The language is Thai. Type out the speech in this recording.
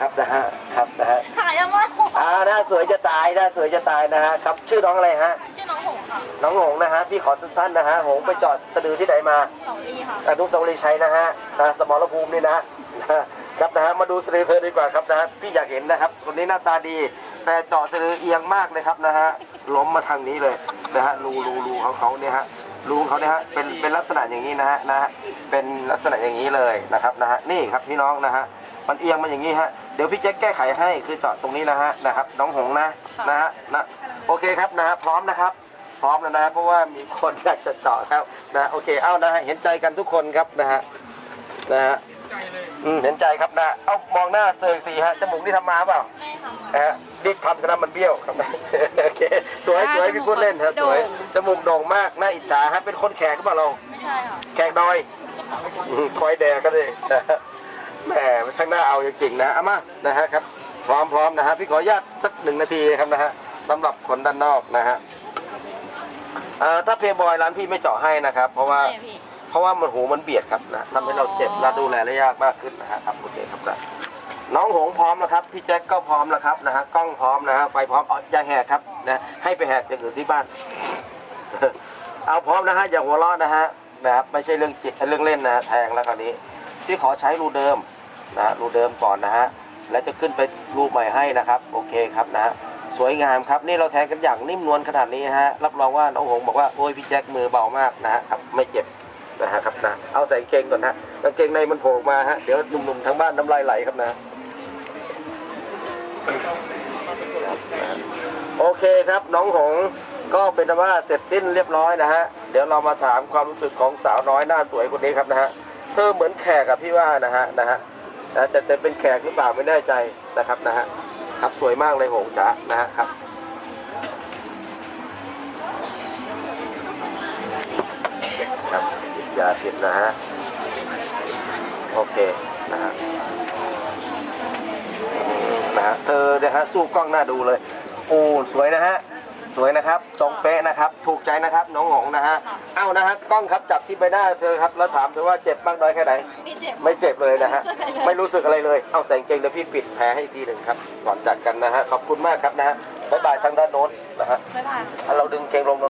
ครับนะฮะครับนะฮะถ่ายยังวะอ่าหน้าสวยจะตายหน้าสวยจะตายนะฮะครับชื่อน้องอะไรฮะชื่อน้องหงค่ะน้องหงนะฮะพี่ขอสั้นๆนะฮะหงไปจอดสะดือที่ไหนมาสองลีค่ะอนุสาวรีย์ชัยนะฮะนะสมรภูมินี่นะครับนะฮะมาดูสะดือเธอดีกว่าครับนะฮะพี่อยากเห็นนะครับคนนี้หน้าตาดี แต่เจาะสะดือเอียงมากเลยครับนะฮะล้มมาทางนี้เลยนะฮะรูรูรูของเขาเนี่ยฮะรูของเขาเนี่ยฮะเป็นเป็นลักษณะอย่างนี้นะฮะนะฮะเป็นลักษณะอย่างนี้เลยนะครับนะฮะนี่ครับพี่น้องนะฮะมันเอียงมาอย่างนี้ฮะเดี๋ยวพี่แจ็คแก้ไขให้คือเจาะตรงนี้นะฮะนะครับ น้องหงนะนะฮะนะโอเคครับนะฮะพร้อมนะครับ พร้อมแล้วนะฮะเพราะว่ามีคนอยากจะเจาะครับนะโอเคเอ้านะฮะเห็นใจกันทุกคนครับนะฮะนะฮะอืมเห็นใจครับนะเอ้ามองหน้าเซอร์สีฮะจมูกที่ทำมาเปล่าไม่ทำนะฮะดิกทำกันนะมันเบี้ยวครับโอเคสวยสวยพี่พูดเล่นฮะสวยจมูกโด่งมากน่าอิจฉาฮะเป็นคนแขกหรือเปล่าเราไม่ใช่ค่ะแขกดอยอืมคอยแดกก็เลยนะฮะ แหมมันช่างน่าเอาจริงๆนะเอามานะฮะครับ พร้อมพร้อมนะฮะพี่ขออนุญาตสักหนึ่งนาทีครับนะฮะสำหรับคนด้านนอกนะฮะเอ่อถ้าเพย์บอยร้านพี่ไม่เจาะให้นะครับ เพราะว่าไม่พี่ เพราะว่ามันหูมันเบียดครับนะทำให้เราเจ็บและดูแลได้ยากมากขึ้นนะฮะครับโอเคครับนะน้องหงพร้อมแล้วครับพี่แจ็คก็พร้อมแล้วครับนะฮะกล้องพร้อมนะฮะไฟพร้อมเอาอย่าแหกครับนะให้ไปแหกอย่างอื่นที่บ้าน เอาพร้อมนะฮะอย่าหัวเร้อนนะฮะนะครับไม่ใช่เรื่องจิเรื่องเล่นนะแทงแล้วคราวนี้ที่ขอใช้รูเดิม นะรูเดิมก่อนนะฮะแล้วจะขึ้นไปรูใหม่ให้นะครับโอเคครับนะสวยงามครับนี่เราแทงกันอย่างนิ่มนวลขนาดนี้ฮะรับรองว่าน้องหงบอกว่าโอ้ยพี่แจ็คมือเบามากนะฮะครับไม่เจ็บนะฮะครับนะเอาใส่เกงก่อนฮะกางเกงในมันโผล่มาฮะเดี๋ยวหนุ่มๆทางบ้านน้ำลายไหลครับนะโอเคครับน้องหงก็เป็นว่าเสร็จสิ้นเรียบร้อยนะฮะเดี๋ยวเรามาถามความรู้สึกของสาวน้อยหน้าสวยคนนี้ครับนะฮะเธอเหมือนแขกกับพี่ว่านะฮะนะฮะ นะแต่แต่เป็นแขกหรือเปล่าไม่แน่ใจนะครับนะฮะครับสวยมากเลยหงจ๋านะฮะครับครับอย่าผิดนะฮะโอเคนะฮะนะฮะเธอเนี่ยฮะสู้กล้องหน้าดูเลยโอ้สวยนะฮะ วยนะครับตรงเป๊ะนะครับ ถูกใจนะครับ น้องหงนะฮะเอ้านะฮะกล้องครับจับที่ใบหน้าเธอครับแล้วถามเธอว่าเจ็บมากน้อยแค่ไหนไม่เจ็บไม่เจ็บเลยนะฮะไม่ไม่รู้รู้สึกอะไรเลยเอาใส่กางเกงเดี๋ยวพี่ปิดแผลให้อีกทีหนึ่งครับก่อนจากกันนะฮะขอบคุณมากครับนะฮะบ๊ายบายทางด้านโน้นนะฮะบ๊ายบายถ้าเราดึงเกงลง